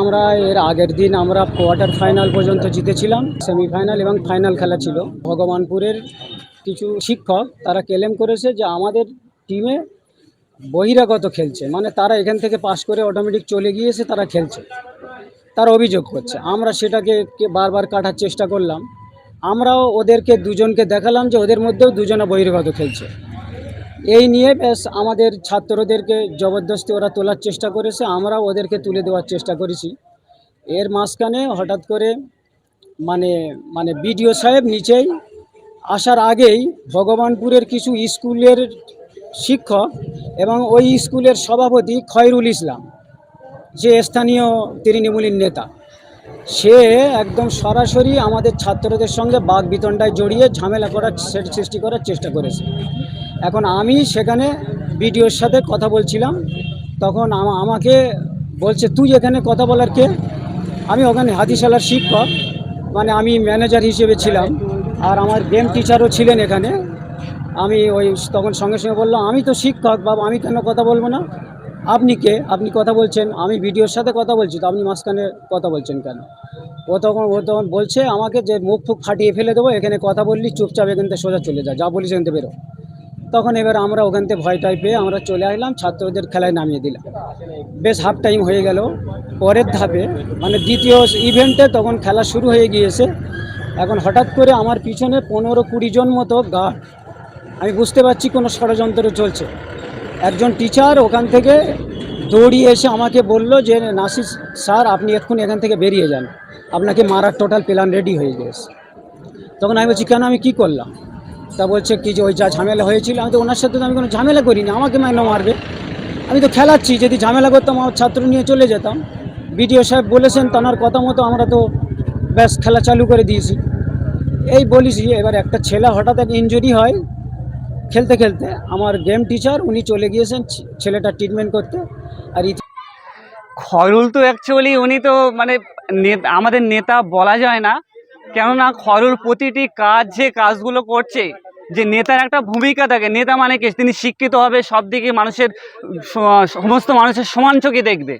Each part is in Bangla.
আমরা এর আগের দিন আমরা কোয়ার্টার ফাইনাল পর্যন্ত জিতেছিলাম, সেমিফাইনাল এবং ফাইনাল খেলা ছিল। ভগবানপুরের কিছু শিক্ষক তারা ক্লেম করেছে যে আমাদের টিমে বহিরাগত খেলছে মানে তারা এখান থেকে পাস করে অটোমেটিক চলে গিয়েছে, তারা খেলছে। তারা অভিযোগ করছে। আমরা সেটাকে বারবার কাটার চেষ্টা করলাম। আমরাও ওদেরকে দুজনকে দেখালাম যে ওদের মধ্যেও দুজনে বহিরাগত খেলছে। এই নিয়ে বেশ আমাদের ছাত্রদেরকে জবরদস্তি ওরা তোলার চেষ্টা করেছে, আমরাও ওদেরকে তুলে দেওয়ার চেষ্টা করেছি। এর মাঝখানে হঠাৎ করে মানে মানে বিডিও সাহেব নিচেই আসার আগেই ভগবানপুরের কিছু স্কুলের শিক্ষক এবং ওই স্কুলের সভাপতি খয়রুল ইসলাম, যে স্থানীয় তৃণমূলীর নেতা, সে একদম সরাসরি আমাদের ছাত্রদের সঙ্গে বাঘ বিতণ্ডায় জড়িয়ে ঝামেলা করার সৃষ্টি করার চেষ্টা করেছে। এখন আমি সেখানে বিডিওর সাথে কথা বলছিলাম, তখন আমা- আমাকে বলছে, তুই এখানে কথা বলার কে? আমি ওখানে হাতিশালার শিক্ষক মানে আমি ম্যানেজার হিসেবে ছিলাম, আর আমার গেম টিচারও ছিলেন এখানে। আমি ওই তখন সঙ্গে সঙ্গে বললাম আমি তো শিক্ষক বাবা, আমি কেন কথা বলব না? আপনি কে? আপনি কথা বলছেন, আমি ভিডিওর সাথে কথা বলছি, তো আপনি মাঝখানে কথা বলছেন কেন? ও তখন ও তখন বলছে, আমাকে যে মুখ ফুক ফাটিয়ে ফেলে দেবো, এখানে কথা বললি, চুপচাপ এখান থেকে সোজা চলে যা যা বলিস এখান থেকে বেরো। তখন এবার আমরা ওখান থেকে ভয় টাই পেয়ে আমরা চলে আসলাম, ছাত্রদের খেলায় নামিয়ে দিলাম। বেশ হাফ টাইম হয়ে গেল। পরের ধাপে মানে দ্বিতীয় ইভেন্টে তখন খেলা শুরু হয়ে গিয়েছে। এখন হঠাৎ করে আমার পিছনে পনেরো কুড়ি জন মতো গার্ড আমি বুঝতে পারছি কোনো ষড়যন্ত্র চলছে। একজন টিচার ওখান থেকে দৌড়িয়ে এসে আমাকে বলল যে, নাসির স্যার, আপনি এক্ষুনি এখান থেকে বেরিয়ে যান। আপনাকে মারার টোটাল প্ল্যান রেডি হয়ে গিয়েছে। তখন আমি বলছি, কেন? আমি কি করলাম? তা বলছে কি যে ওই যা ঝামেলা হয়েছিল, আমি তো ওনার সাথে তো আমি কোনো ঝামেলা করিনি, আমাকে মাইনে মারবে। আমি তো খেলাচ্ছি, যদি ঝামেলা করতাম, আমার ছাত্র নিয়ে চলে যেতাম। বিডিও সাহেব বলেছেন তার কথা মতো আমরা তো ব্যাস খেলা চালু করে দিয়েছি। এই বলিছি এবার একটা ছেলে হঠাৎ এক ইঞ্জুরি হয়, খেলতে খেলতে। আমার গেম টিচার উনি চলে গিয়েছেন ছে- ছেলেটার ট্রিটমেন্ট করতে। আর খয়রুল তো অ্যাকচুয়ালি উনি তো মানে আমাদের নেতা বলা যায় না। কেননা খয়রুল প্রতিটি কাজ যে কাজগুলো করছে যে নেতার একটা ভূমিকা থাকে। নেতা মানে কি? তিনি শিক্ষিত হবে, সব দিকে মানুষের সমস্ত মানুষের সমান চোখে দেখবে।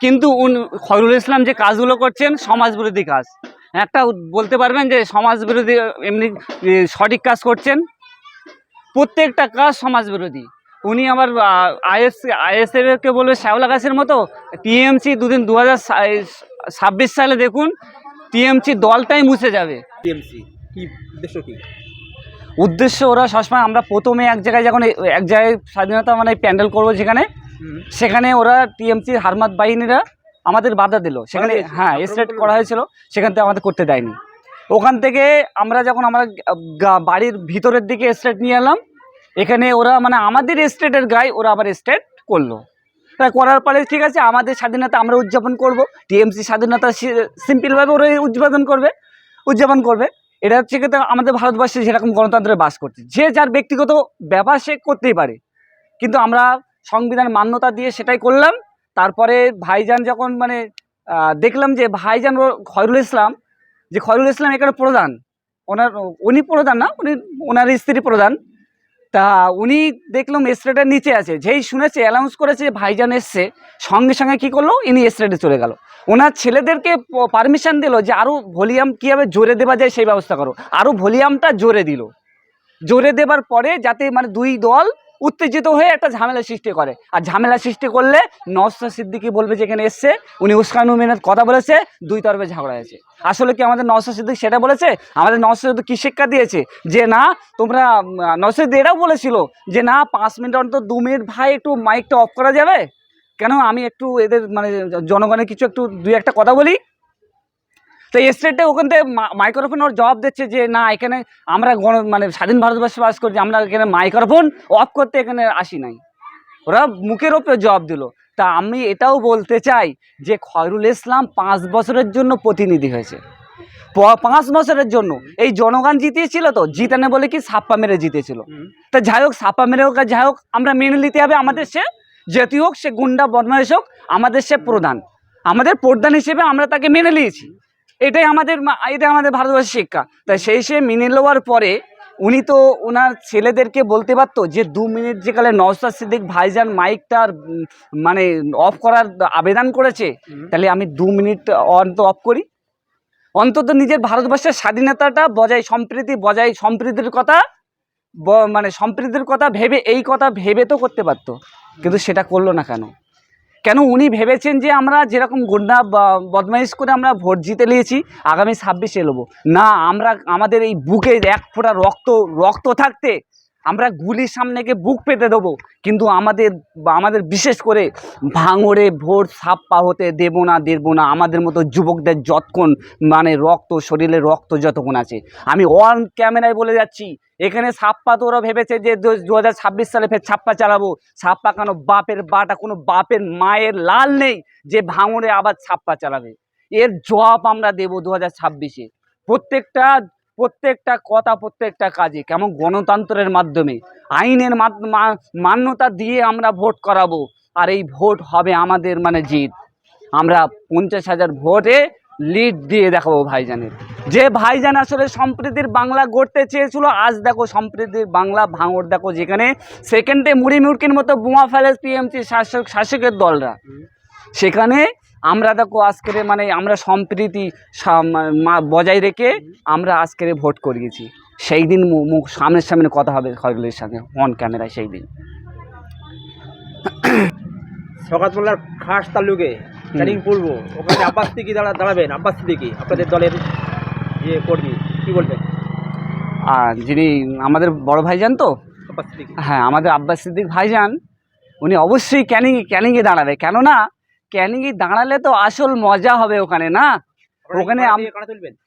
কিন্তু উন- খয়রুল ইসলাম যে কাজগুলো করছেন, সমাজবিরোধী কাজ। একটা বলতে পারবেন যে সমাজবিরোধী এমনি সঠিক কাজ করছেন। প্রত্যেকটা কাজ সমাজবিরোধী। উনি আবার আইএস আইএসএফকে বলবে, শ্যাওলা গাছের মতো? টিএমসি দুদিন দু হাজার ছাব্বিশ সালে দেখুন, টিএমসি দলটাই মুছে যাবে। টিএমসি, কি উদ্দেশ্য কি? উদ্দেশ্য ওরা সবসময় আমরা প্রথমে এক জায়গায় যখন এক জায়গায় স্বাধীনতা মানে প্যান্ডেল করব যেখানে সেখানে ওরা টিএমসির হারমাত বাহিনীরা আমাদের বাধা দিল। সেখানে হ্যাঁ স্ট্রেট করা হয়েছিল সেখান থেকে আমাদের করতে দেয়নি। ওখান থেকে আমরা যখন আমরা বাড়ির ভিতরের দিকে স্ট্রেট নিয়ে এলাম এখানে ওরা মানে আমাদের স্টেটের গায়ে ওরা আবার স্টেট করল। তাই করার পরে ঠিক আছে আমাদের স্বাধীনতা আমরা উদযাপন করব টিএমসি স্বাধীনতা সিম্পলভাবে ওরা উদযাপন করবে উদযাপন করবে। এটা হচ্ছে কিন্তু আমাদের ভারতবর্ষে যেরকম গণতন্ত্রে বাস করছে। যে যার ব্যক্তিগত ব্যাপার সে করতেই পারে। কিন্তু আমরা সংবিধান মান্যতা দিয়ে সেটাই করলাম। তারপরে ভাইজান যখন মানে দেখলাম যে ভাইজান খয়রুল ইসলাম, যে খয়রুল ইসলাম এখানে প্রধান। ওনার, উনি প্রধান না, উনি ওনার স্ত্রী প্রধান। তা উনি দেখলাম স্ট্রেটের নিচে আছে। যেই শুনেছে অ্যানাউন্স করেছে, ভাইজান এসছে, সঙ্গে সঙ্গে কি করল? ইনি এসরেটে চলে গেল। ওনার ছেলেদেরকে পারমিশন দিল যে আরও ভলিউম কীভাবে জোরে দেওয়া যায় সেই ব্যবস্থা করো। আরও ভলিউমটা জোরে দিল। জোরে দেবার পরে যাতে মানে দুই দল উত্তেজিত হয়ে একটা ঝামেলা সৃষ্টি করে। আর ঝামেলা সৃষ্টি করলে নওসাদ সিদ্দিকি বলবে যেখানে এসছে, উনি উস্কানু মেনের কথা বলেছে, দুই তরফে ঝগড়া হয়েছে। আসলে কি আমাদের নওসাদ সিদ্দিক সেটা বলেছে? আমাদের নওসাদ সিদ্দিক কী শিক্ষা দিয়েছে? যে না, তোমরা নওসাদ সিদ্দিক এটাও বলেছিল যে না, পাঁচ মিনিট অন্তর দু মিনিট ভাই একটু মাইকটা অফ করা যাবে? কেন আমি একটু এদের মানে জনগণের কিছু একটু দুই একটা কথা বলি? তো স্টেটে ওখান থেকে মাইক্রোফোন ওর জবাব দিচ্ছে যে না এখানে আমরা গণ মানে স্বাধীন ভারতবর্ষে বাস করছি আমরা এখানে মাইক্রোফোন অফ করতে এখানে আসি নাই। ওরা মুখের ওপরে জবাব দিল। তা আমি এটাও বলতে চাই যে খয়রুল ইসলাম পাঁচ বছরের জন্য প্রতিনিধি হয়েছে। পাঁচ বছরের জন্য। এই জনগণ জিতিয়েছিল তো জিতানে বলে কি সাপ্পা মেরে জিতেছিল। তা যাই হোক সাপ্পা মেরে হোক যাই হোক আমরা মেনে নিতে হবে আমাদের সে যেটি হোক সে গুন্ডা বদমাইশ হোক আমাদের সে প্রধান। আমাদের প্রধান হিসেবে আমরা তাকে মেনে নিয়েছি। এটাই আমাদের এটাই আমাদের ভারতবর্ষের শিক্ষা। তাই সেই সে মেনে নেওয়ার পরে উনি তো ওনার ছেলেদেরকে বলতে পারতো যে দু মিনিট যেকালে নওসাদ সিদ্দিক ভাইজান মাইকটার মানে অফ করার আবেদন করেছে তাহলে আমি দু মিনিট অন্ত অফ করি। অন্তত নিজের ভারতবর্ষের স্বাধীনতাটা বজায় সম্প্রীতি বজায় সম্প্রীতির কথা মানে সম্প্রীতির কথা ভেবে এই কথা ভেবে তো করতে পারতো। কিন্তু সেটা করল না কেন? কেন উনি ভেবেছেন যে আমরা যেরকম গুন্ডা বদমাইশ করে আমরা ভোট জিতে নিয়েছি, আগামী ছাব্বিশে নেব না, আমরা, আমাদের এই বুকে এক ফোঁটা রক্ত রক্ত থাকতে আমরা গুলির সামনে গিয়ে বুক পেতে দেবো, কিন্তু আমাদের আমাদের বিশেষ করে ভাঙড়ে ভোর সাপ্পা হতে দেবো না দেবো না। আমাদের মতো যুবকদের যতক্ষণ মানে রক্ত, শরীরে রক্ত যতক্ষণ আছে। আমি অন ক্যামেরায় বলে যাচ্ছি, এখানে সাপ্পা তো ওরা ভেবেছে যে দু হাজার ছাব্বিশ সালে ফের ছাপ্পা চালাবো। ছাপ্পা কেন বাপের বাটা, কোনো বাপের মায়ের লাল নেই যে ভাঙড়ে আবার ছাপ্পা চালাবে। এর জবাব আমরা দেবো দু হাজার ছাব্বিশে। প্রত্যেকটা প্রত্যেকটা কথা, প্রত্যেকটা কাজে, কেমন গণতন্ত্রের মাধ্যমে, আইনের মান্যতা দিয়ে আমরা ভোট করাবো, আর এই ভোট হবে আমাদের মানে জিত। আমরা পঞ্চাশ হাজার ভোটে লিড দিয়ে দেখাবো ভাইজানের। যে ভাইজান আসলে সম্প্রীতির বাংলা গড়তে চেয়েছিল, আজ দেখো সম্প্রীতির বাংলা ভাঙড়, দেখো যেখানে সেকেন্ডে মুড়ি মুড়কির মতো বোমা ফেলে টিএমসি শাসক, শাসকের দলরা। সেখানে আমরা দেখো আজকের মানে আমরা সম্প্রীতি বজায় রেখে আমরা আজকের ভোট করিয়েছি। সেই দিন মুখ সামনের সামনে কথা হবে খয়রুলের সাথে অন ক্যামেরায় সেই দিন। সকাতমোল্লার খাস তালুকে ক্যানিং পূর্ব ওখানে আব্বাস সিদ্দিকি দাঁড়া দাঁড়াবেন আব্বাস সিদ্দিকি আপনাদের দলের ইয়ে কর্মী কি বলবেন? আর যিনি আমাদের বড় ভাইজান তো? হ্যাঁ আমাদের আব্বাস সিদ্দিক ভাইজান উনি অবশ্যই ক্যানিং ক্যানিংয়ে দাঁড়াবে। কেননা ক্যানিংয়ে দাঁড়ালে তো আসল মজা হবে ওখানে না? ওখানে আম-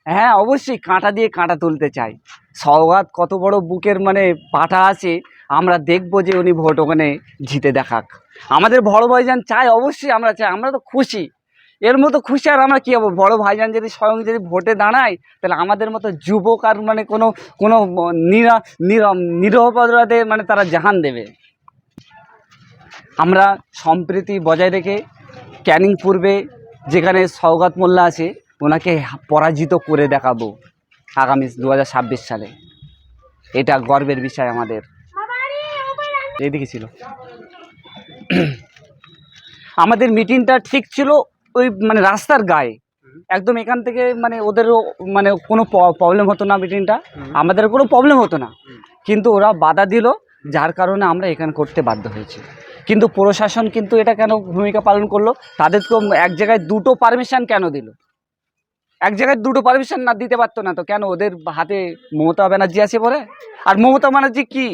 হ্যাঁ অবশ্যই কাঁটা দিয়ে কাঁটা তুলতে চাই। সৌগাত কত বড় বুকের মানে পাটা আছে আমরা দেখব যে উনি ভোট ওখানে জিতে দেখাক। আমাদের বড় ভাইজান চাই অবশ্যই আমরা চাই আমরা তো খুশি। এর মতো খুশি আর আমরা কী হব? বড় ভাইজান যদি স্বয়ং যদি ভোটে দাঁড়ায় তাহলে আমাদের মতো যুবক আর মানে কোনো কোনো নিরা নিরপরাধে মানে তারা জাহান দেবে। আমরা সম্প্রীতি বজায় রেখে ক্যানিং পূর্বে যেখানে সৌগাত মোল্লা আছে ওনাকে পরাজিত করে দেখাবো আগামী দু হাজার ছাব্বিশ সালে। এটা গর্বের বিষয় আমাদের। এইদিকে ছিল। আমাদের মিটিংটা ঠিক ছিল ওই মানে রাস্তার গায়ে। একদম এখান থেকে মানে ওদেরও মানে কোনো প্রবলেম হতো না মিটিংটা আমাদের কোনো প্রবলেম হতো না। কিন্তু ওরা বাধা দিল যার কারণে আমরা এখানে করতে বাধ্য হয়েছি। কিন্তু প্রশাসন কিন্তু এটা কেন ভূমিকা পালন করল? তাদের তো এক জায়গায় দুটো পারমিশন কেন দিল? এক জায়গায় দুটো পারমিশন না দিতে পারতো না তো, কেন ওদের হাতে মমতা ব্যানার্জি আছে বলে? আর মমতা ব্যানার্জি কি?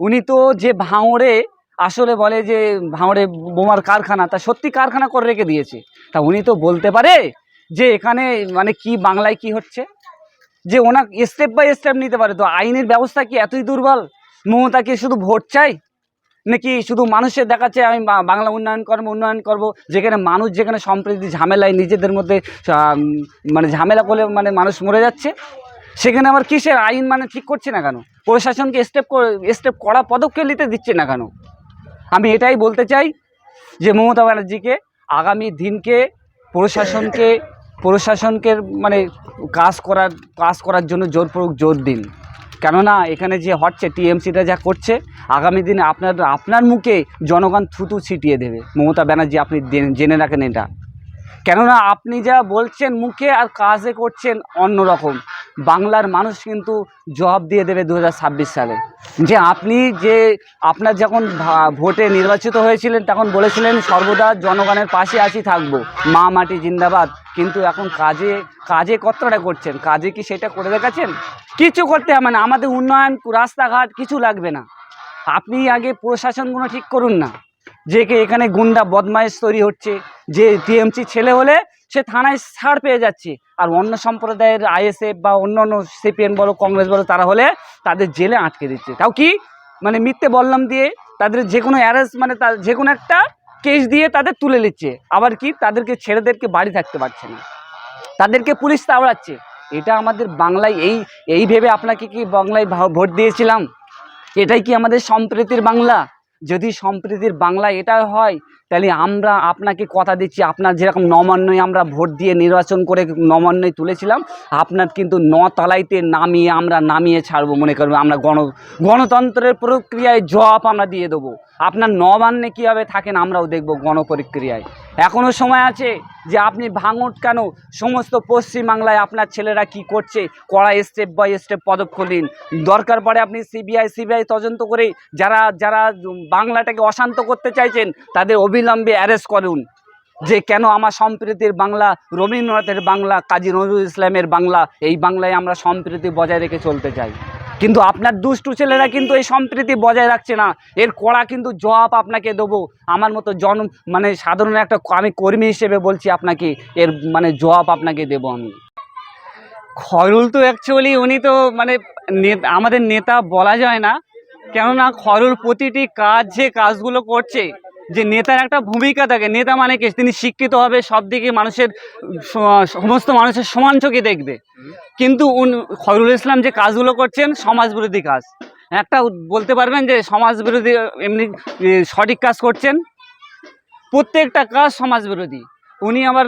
উনি তো যে ভাঙড়ে আসলে বলে যে ভাঙড়ে বোমার কারখানা, তা সত্যি কারখানা করে রেখে দিয়েছে। তা উনি তো বলতে পারে যে এখানে মানে কি বাংলায় কি হচ্ছে? যে ওনার স্টেপ বাই স্টেপ নিতে পারে তো, আইনের ব্যবস্থা কি এতই দুর্বল? মমতা কি শুধু ভোট চাই? নাকি শুধু মানুষের দেখাচ্ছে আমি বাংলা উন্নয়ন করব উন্নয়ন করব, যেখানে মানুষ যেখানে সম্প্রতি, ঝামেলায় নিজেদের মধ্যে মানে ঝামেলা করলে মানে মানুষ মরে যাচ্ছে, সেখানে আবার কিসের আইন মানে ঠিক করছে না কেন? প্রশাসনকে স্টেপ স্টেপ করা পদক্ষেপ নিতে দিচ্ছে না কেন? আমি এটাই বলতে চাই যে মমতা ব্যানার্জিকে আগামী দিনকে প্রশাসনকে প্রশাসনকে মানে কাজ করার কাজ করার জন্য জোরপূর্বক জোর দিন। কেননা এখানে যে হচ্ছে টিএমসিটা যা করছে, আগামী দিনে আপনার আপনার মুখে জনগণ থুতু ছিটিয়ে দেবে। মমতা ব্যানার্জি, আপনি জেনে- রাখেন এটা। কেননা আপনি যা বলছেন মুখে আর কাজে করছেন অন্যরকম। বাংলার মানুষ কিন্তু জবাব দিয়ে দেবে দু হাজার ছাব্বিশ সালে। যে আপনি যে আপনার যখন ভোটে নির্বাচিত হয়েছিলেন, তখন বলেছিলেন, সর্বদা জনগণের পাশে আসি থাকব। মা মাটি জিন্দাবাদ। কিন্তু এখন কাজে কাজে কতটা করছেন? কাজে কি সেটা করে দেখাচ্ছেন? কিছু করতে হবে না। আমাদের উন্নয়ন, রাস্তাঘাট কিছু লাগবে না। আপনি আগে প্রশাসনগুলো ঠিক করুন না। যে এখানে গুন্ডা বদমাইশ তৈরি হচ্ছে, যে টিএমসি ছেলে হলে সে থানায় ছাড় পেয়ে যাচ্ছে। আর অন্য সম্প্রদায়ের আইএসএফ বা অন্য অন্য সিপিএম বলো, কংগ্রেস বলো, তারা হলে তাদের জেলে আটকে দিচ্ছে। তাও কি? মানে মিথ্যে বললাম দিয়ে তাদের যে কোনো অ্যারেস্ট মানে তার যে কোনো একটা কেস দিয়ে তাদের তুলে নিচ্ছে। আবার কি? তাদেরকে ছেলেদেরকে বাড়ি থাকতে পারছে না। তাদেরকে পুলিশ তাড়াচ্ছে। এটা আমাদের বাংলায় এই এই ভেবে আপনাকে কি বাংলায় ভোট দিয়েছিলাম? এটাই কি আমাদের সম্প্রীতির বাংলা? যদি সম্প্রীতির বাংলা এটা হয়, তাহলে আমরা আপনাকে কথা দিচ্ছি। আপনার যেরকম নমান্যই আমরা ভোট দিয়ে নির্বাচন করে নমান্যই তুলেছিলাম, আপনার কিন্তু নতলাইতে নামিয়ে আমরা নামিয়ে ছাড়বো মনে করব। আমরা গণ, গণতন্ত্রের প্রক্রিয়ায় জবাব আমরা দিয়ে দেবো। আপনার নবান্নে কীভাবে থাকেন আমরাও দেখব গণপরিক্রিয়ায়। এখনও সময় আছে যে আপনি ভাঙট কেন? সমস্ত পশ্চিমবাংলায় আপনার ছেলেরা কি করছে? কড়া স্টেপ বাই স্টেপ পদক্ষেপ নিন। দরকার পড়ে আপনি সিবিআই সিবিআই তদন্ত করে যারা যারা বাংলাটাকে অশান্ত করতে চাইছেন, তাদের অবিলম্বে অ্যারেস্ট করুন। যে কেন আমার সম্প্রীতির বাংলা, রবীন্দ্রনাথের বাংলা, কাজী নজরুল ইসলামের বাংলা, এই বাংলায় আমরা সম্প্রীতি বজায় রেখে চলতে চাই। কিন্তু আপনার দুষ্টু ছেলেরা কিন্তু এই সম্প্রীতি বজায় রাখছে না। এর কড়া কিন্তু জবাব আপনাকে দেবো। আমার মতো জন মানে সাধারণ একটা আমি কর্মী হিসেবে বলছি আপনাকে, এর মানে জবাব আপনাকে দেবো আমি। খয়রুল তো অ্যাকচুয়ালি উনি তো মানে আমাদের নেতা বলা যায় না। কেননা খয়রুল প্রতিটি কাজ যে কাজগুলো করছে যে নেতার একটা ভূমিকা থাকে। নেতা মানে কি? তিনি শিক্ষিত হবে সব দিকে মানুষের সমস্ত মানুষের সমান চোখে দেখবে। কিন্তু উন- খয়রুল ইসলাম যে কাজগুলো করছেন সমাজ বিরোধী কাজ। একটা বলতে পারবেন যে সমাজ বিরোধী এমনি সঠিক কাজ করছেন। প্রত্যেকটা কাজ সমাজ বিরোধী উনি আবার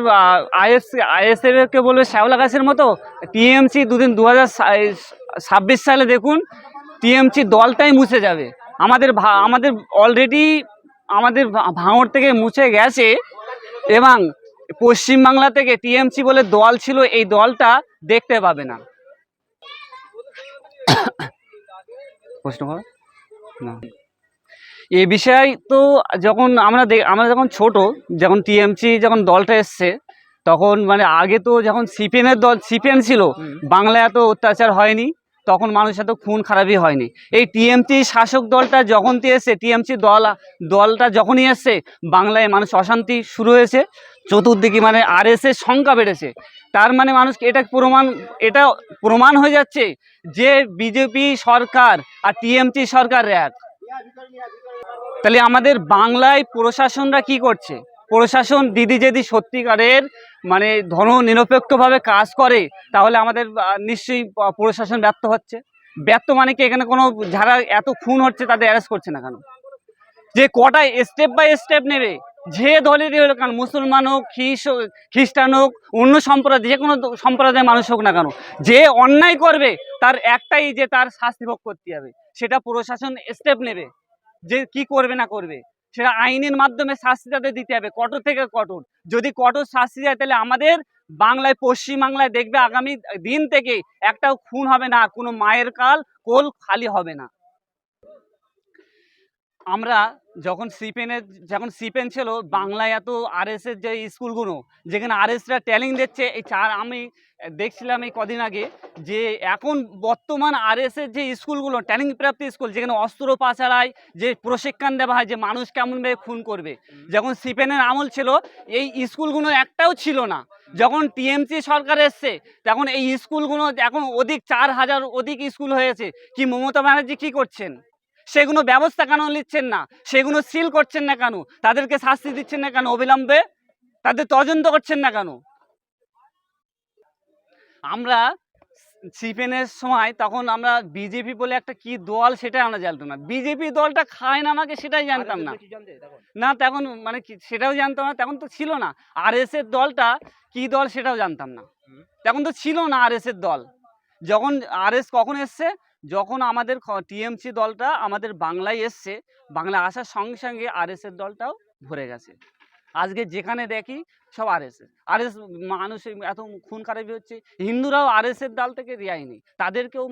আইএস আইএসএফকে বলবে শ্যাওলা গাছের মতো, টিএমসি দুদিন দু হাজার ছাব্বিশ সালে দেখুন, টিএমসি দলটাই মুছে যাবে। আমাদের আমাদের অলরেডি আমাদের ভা- ভাঙড় থেকে মুছে গেছে এবং পশ্চিমবাংলা থেকে টিএমসি বলে দল ছিল এই দলটা দেখতে পাবে না। প্রশ্ন করো? না। এ বিষয়ে তো যখন আমরা দেখ- আমরা যখন ছোট যখন টিএমসি যখন দলটা এসছে তখন মানে আগে তো যখন সিপিএনের দল সিপিএন ছিল বাংলায় এত অত্যাচার হয়নি। তখন মানুষ এত খুন খারাপই হয়নি। এই টিএমসি শাসক দলটা যখন এসছে টিএমসি দল, দলটা যখনই এসছে বাংলায় মানুষ অশান্তি শুরু হয়েছে। চতুর্দিকে মানে আর এস এর সংখ্যা বেড়েছে। তার মানে মানুষ এটা প্রমাণ এটা প্রমাণ হয়ে যাচ্ছে যে বিজেপি সরকার আর টিএমসি সরকার এক তাহলে আমাদের বাংলায় প্রশাসনরা কি করছে? প্রশাসন, দিদি যদি সত্যিকারের মানে ধর্ম নিরপেক্ষভাবে কাজ করে, তাহলে আমাদের নিশ্চয়ই প্রশাসন ব্যর্থ হচ্ছে। ব্যর্থ মানে কি? এখানে কোনো যারা এত খুন হচ্ছে তাদের অ্যারেস্ট করছে না কেন? যে কটায় স্টেপ বাই স্টেপ নেবে, যে দলেরই হলো কেন? মুসলমান হোক, খ্রিস খ্রিস্টান হোক, অন্য সম্প্রদায়, যে কোনো সম্প্রদায়ের মানুষ হোক না কেন, যে অন্যায় করবে, তার একটাই যে তার শাস্তি ভোগ করতে হবে, সেটা প্রশাসন স্টেপ নেবে, যে কি করবে না করবে। সেটা আইনের মাধ্যমে শাস্তি তাদের দিতে হবে। কঠোর থেকে কঠোর। যদি কঠোর শাস্তি দেয়, তাহলে আমাদের বাংলায়, পশ্চিমবাংলায় দেখবে আগামী দিন থেকে একটাও খুন হবে না, কোনো মায়ের কাল কোল খালি হবে না। আমরা যখন সিপেনের যখন সিপেন ছিল, বাংলায় এত আরএস এর যে স্কুলগুলো, যেখানে আরএসরা ট্যালিং দিচ্ছে, এই চার, আমি দেখছিলাম এই কদিন আগে যে এখন বর্তমান আরএস এর যে স্কুলগুলো ট্যালিং প্রাপ্ত স্কুল, যেখানে অস্ত্র পাচারায় যে প্রশিক্ষণ দেওয়া হয়, যে মানুষ কেমনভাবে খুন করবে। যখন সিপেনের আমল ছিল, এই স্কুলগুলো একটাও ছিল না। যখন টিএমসি সরকার এসছে, তখন এই স্কুলগুলো এখন অধিক চার হাজার অধিক স্কুল হয়েছে। কি মমতা ব্যানার্জি কী করছেন? সেগুলো ব্যবস্থা কেন নিচ্ছেন না? সেগুলো সিল করছেন না কেন? তাদেরকে শাস্তি দিচ্ছেন না কেন অবিলম্বে? তাদের তদন্ত করছেন না কেন? আমরা সিপেনের সময় তখন আমরা বিজেপি বলে একটা কি দল সেটা আমরা জানতাম না। বিজেপি দলটা খায় না আমাকে সেটাই জানতাম না। না, তখন মানে সেটাও জানতাম না, তখন তো ছিল না। আর এস এর দলটা কি দল সেটাও জানতাম না। তখন তো ছিল না আর এস এর দল। যখন আর এস কখন এসছে? যখন আমাদের টিএমসি দলটা আমাদের বাংলায় এসছে, বাংলা আসার সঙ্গে সঙ্গে আর এস এর দলটাও ভরে গেছে। আজকে যেখানে দেখি সব আর এস আর এস মানুষ এত খুন খারাপি হচ্ছে, হিন্দুরাও আর এস এর দল থেকে রেয়াই নেই। তাদেরকেও